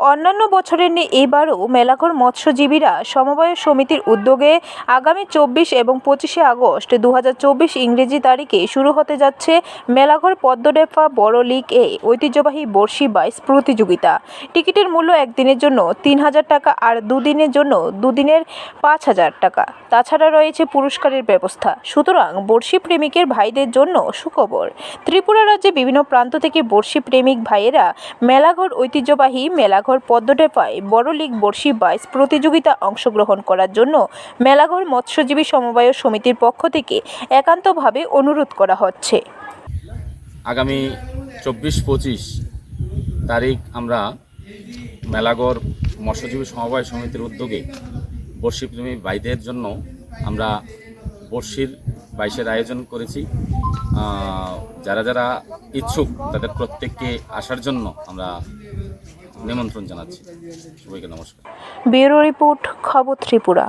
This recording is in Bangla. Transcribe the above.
অন্যান্য বছরের নিয়ে এবারও মেলাঘর মৎস্যজীবীরা সমবায় সমিতির উদ্যোগে আগামী চব্বিশ এবং পঁচিশে আগস্ট দু হাজার চব্বিশ ইংরেজি তারিখে শুরু হতে যাচ্ছে মেলাঘর পদ্মডেফা বড় লীগ এ ঐতিহ্যবাহী বর্ষি বাইশ প্রতিযোগিতা। টিকিটের মূল্য একদিনের জন্য তিন হাজার টাকা আর দুদিনের জন্য দুদিনের পাঁচ হাজার টাকা। তাছাড়া রয়েছে পুরস্কারের ব্যবস্থা। সুতরাং বর্ষি প্রেমিকের ভাইদের জন্য সুখবর। ত্রিপুরা রাজ্যে বিভিন্ন প্রান্ত থেকে বর্ষি প্রেমিক ভাইয়েরা মেলাঘর ঐতিহ্যবাহী মেলাঘর পদ্মডেপায় বড় লীগ বর্ষি বাইশ প্রতিযোগিতা অংশগ্রহণ করার জন্য মেলাঘর মৎস্যজীবী সমবায় সমিতির পক্ষ থেকে একান্তভাবে অনুরোধ করা হচ্ছে। আগামী চব্বিশ পঁচিশ তারিখ আমরা মেলাগড় মৎস্যজীবী সমবায় সমিতির উদ্যোগে বর্ষিপ্রেমী ভাইদের জন্য আমরা বর্ষির বাইশের আয়োজন করেছি। যারা যারা ইচ্ছুক তাদের প্রত্যেককে আসার জন্য আমরা নিমন্ত্রণ জানাচ্ছি। সবাইকে নমস্কার। ব্যুরো রিপোর্ট, খবর ত্রিপুরা।